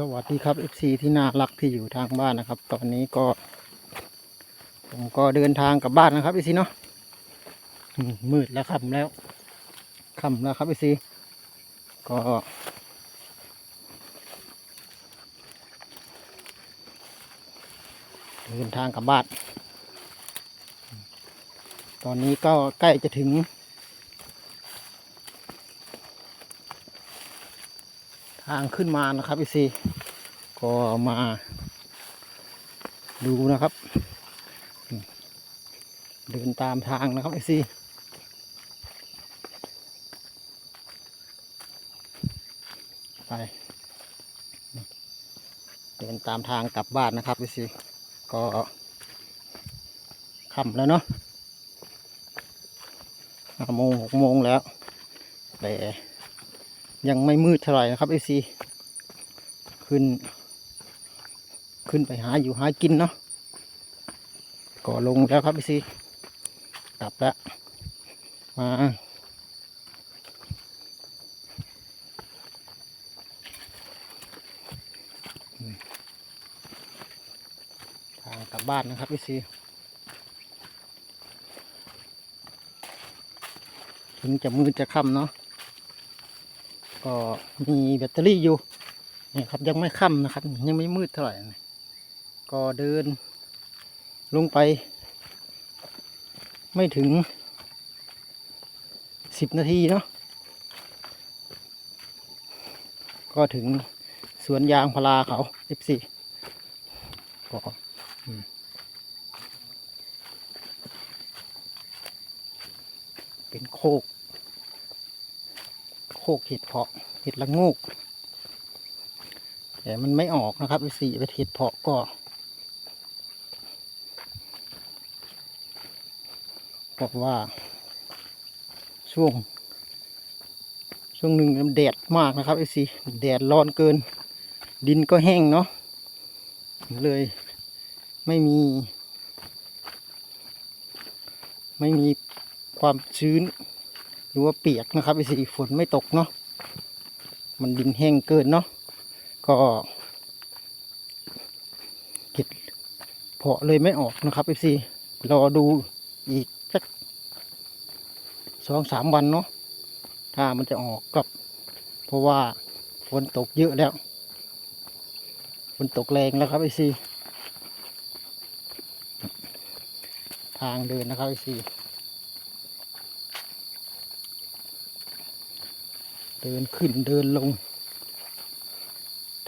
สวัสดีครับ FC ที่น่ารักที่อยู่ทางบ้านนะครับ ตอนนี้ก็ ผมก็เดินทางกลับบ้านนะครับ FC เนาะมมืดแล้วค่ำแล้วค่ำแล้วครับ FC ก็ เดินทางกลับบ้าน ตอนนี้ก็ใกล้จะถึง ทางขึ้นมานะครับพี่ซีก็มาดูนะครับ เดินตามทางนะครับพี่ซีไปเดินตามทางกลับบ้านนะครับพี่ซีก็ค่ำแล้วเนาะห้าโมงหกโมงแล้วแต่ ยังไม่มืดเท่าไหร่นะครับไอซีขึ้น ขึ้นไปหาอยู่หากินเนาะก็ลงแล้วครับไอซีกลับแล้วมาทางกลับบ้านนะครับไอซีถึงจะมืดจะค่ำเนาะ ก็มีแบตเตอรี่อยู่นี่ครับยังไม่ค่ำนะครับ ยังไม่มืดเท่าไหร่นะก็เดินลงไป ไม่ถึงสิบนาทีเนาะก็ถึงสวนยางพาราเขา F4 ก็อืมเป็นโคก โคกเห็ดเพาะเห็ดละโงกแต่มันไม่ออกนะครับสีไปเห็ดเพาะก็บอกว่าช่วง ช่วงหนึ่งแดดมากนะครับไอซีแดดร้อนเกิน ดินก็แห้งเนาะเลยไม่มี ไม่มีความชื้น รือว่าเปียกนะครับไอ้สีฝนไม่ตกเนาะมันดินแห้งเกินเนาะก็เห็ดเพาะเลยไม่ออกนะครับไอ้สีรอดูอีกสักสองสามวันเนาะถ้ามันจะออกกับเพราะว่าฝนตกเยอะแล้วฝนตกแรงแล้วครับไอ้สีทางเดินนะครับไอ้สี เดินขึ้นเดินลง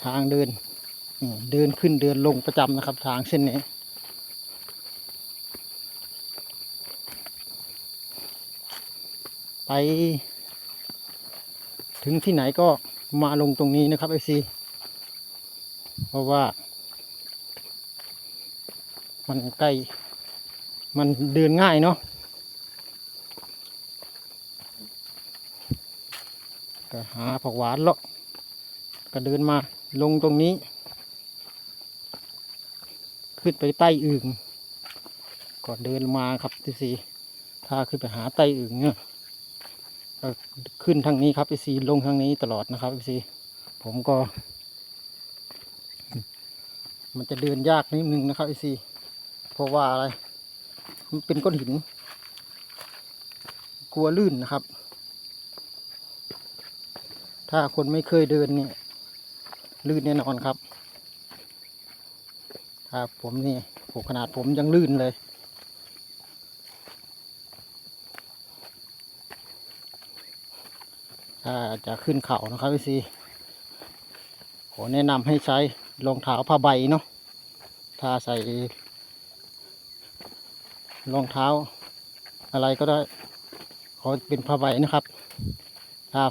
ทางเดินเดินขึ้นเดินลงประจำนะครับ ทางเส้นนี้ไป ถึงที่ไหนก็มาลงตรงนี้นะครับไอซีเพราะว่า มันใกล้ มันเดินง่ายเนาะ ก็หาผักหวานเลาะก็เดินมาลงตรงนี้ ขึ้นไปใต้อึ่งก็เดินมาครับที่สีถ้าขึ้นไปหาใต้อึ่งเนี่ยก็ขึ้นทางนี้ครับที่สีลงทางนี้ตลอดนะครับที่สีผมก็ มันจะเดินยากนิดนึงนะครับที่สีเพราะว่าอะไร มันเป็นก้อนหิน กลัวลื่นนะครับ ถ้าคนไม่เคยเดินเนี่ยลื่นแน่นอนครับถ้าผมนี่โหขนาดผมยังลื่นเลย ถ้าจะขึ้นเขานะครับพี่ซีขอแนะนำให้ใช้รองเท้าผ้าใบเนาะ ถ้าใส่รองเท้าอะไรก็ได้ ขอเป็นผ้าใบนะครับ ถ้า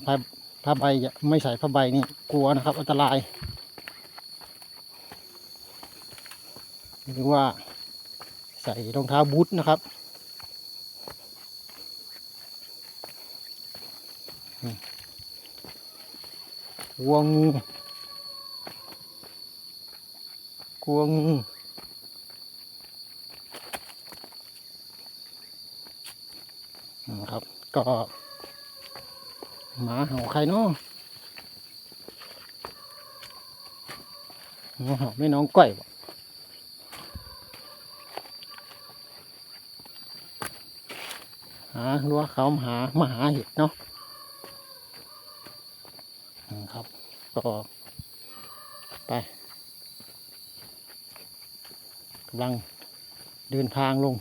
ผ้าใบไม่ใส่ผ้าใบนี่กลัวนะครับ อันตรายหรือว่าใส่รองเท้าบูทนะครับกลัวงูกลัวงูนะครับก็ หมาเห่าใครเนาะงูเห่าไม่น้องก้อยบ่หารั้วเขามาหามาหาเห็ดเนาะครับก็ไปกำลังเดินทางลง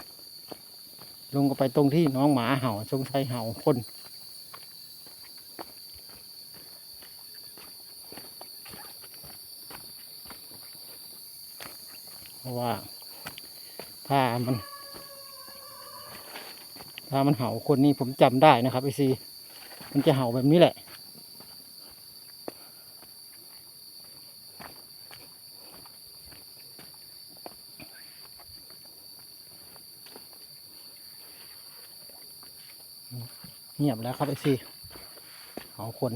ลงก็ไปตรงที่น้องหมาเห่าสงสัยเห่าคน ราะว่าถ้ามันถ้ามันเห่าคนนี้ผมจำได้นะครับไอซีมันจะเห่าแบบนี้แหละ เงียบแล้วครับไอซีเห่าคน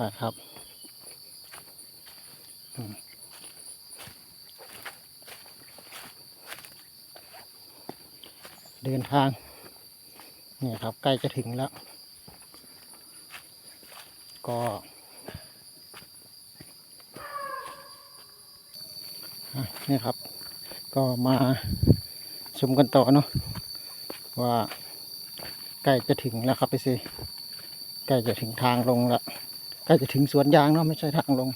นะครับเดินทางเนี่ยครับใกล้จะถึงแล้ว ก็เนี่ยครับ ก็มาชมกันต่อเนาะว่าใกล้จะถึงแล้วครับไปสิใกล้จะถึงทางลงแล้ว ใกล้จะถึงสวนยางเนาะไม่ใช่ทางลง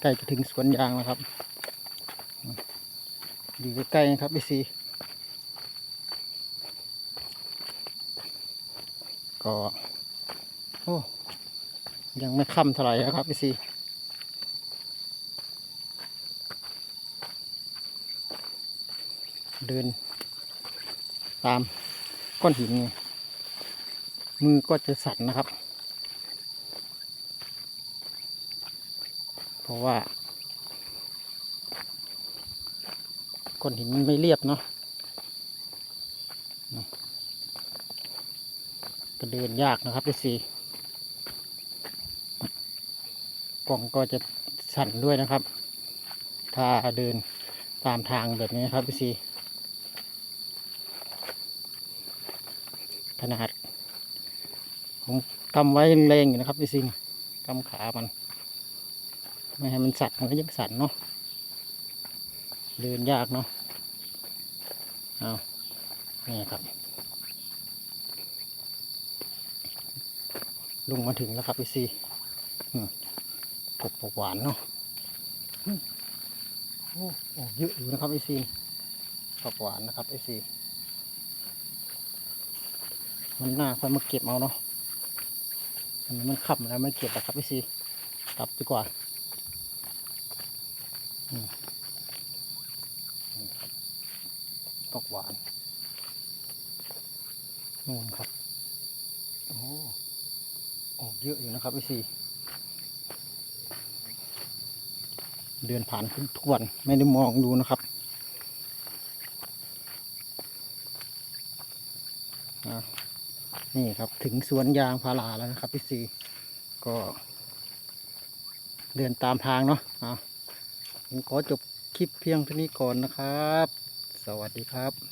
ใกล้จะถึงสวนยางแล้วครับอยู่ใกล้ๆนะครับไปสิก็โอ้ยังไม่ค่ำเท่าไหร่นะครับไปสิเดิน ตามก้อนหินมือก็จะสั่นนะครับ เพ ราะว่าก้อนหินมันไม่เรียบเนาะเนาะก็เดินยากนะครับพี่ซีกล่องก็จะสั่นด้วยนะครับ ถ้าเดินตามทางแบบนี้นครับพี่ซีขนาดผมกำไว้แรงอยู่นะครับพี่ซิงกำขามัน ไม่ให้มันสั่นมันก็ยังสั่นเนาะเดินยากเนาะเอานี่ครับลงมาถึงแล้วครับพี่ซีอืมกบหวานเนาะโอ้โอ้เยอะอยู่นะครับพี่ซีกบหวานนะครับพี่ซีมันหน้าค่อยมาเก็บเอาเนาะอันมันขับแล้วไม่เก็บอะครับพี่ซีกลับดีกว่าอืมนี่ครับ ตกหวานนู่นครับ โอ้ออกเยอะอยู่นะครับพี่ซีเดินผ่านทุกวันไม่ได้มองดูนะครับนี่ครับถึงสวนยางพาราแล้วนะครับพี่ซีก็เดินตามทางเนาะอะ ผมขอจบคลิปเพียงเท่านี้ก่อนนะครับ สวัสดีครับ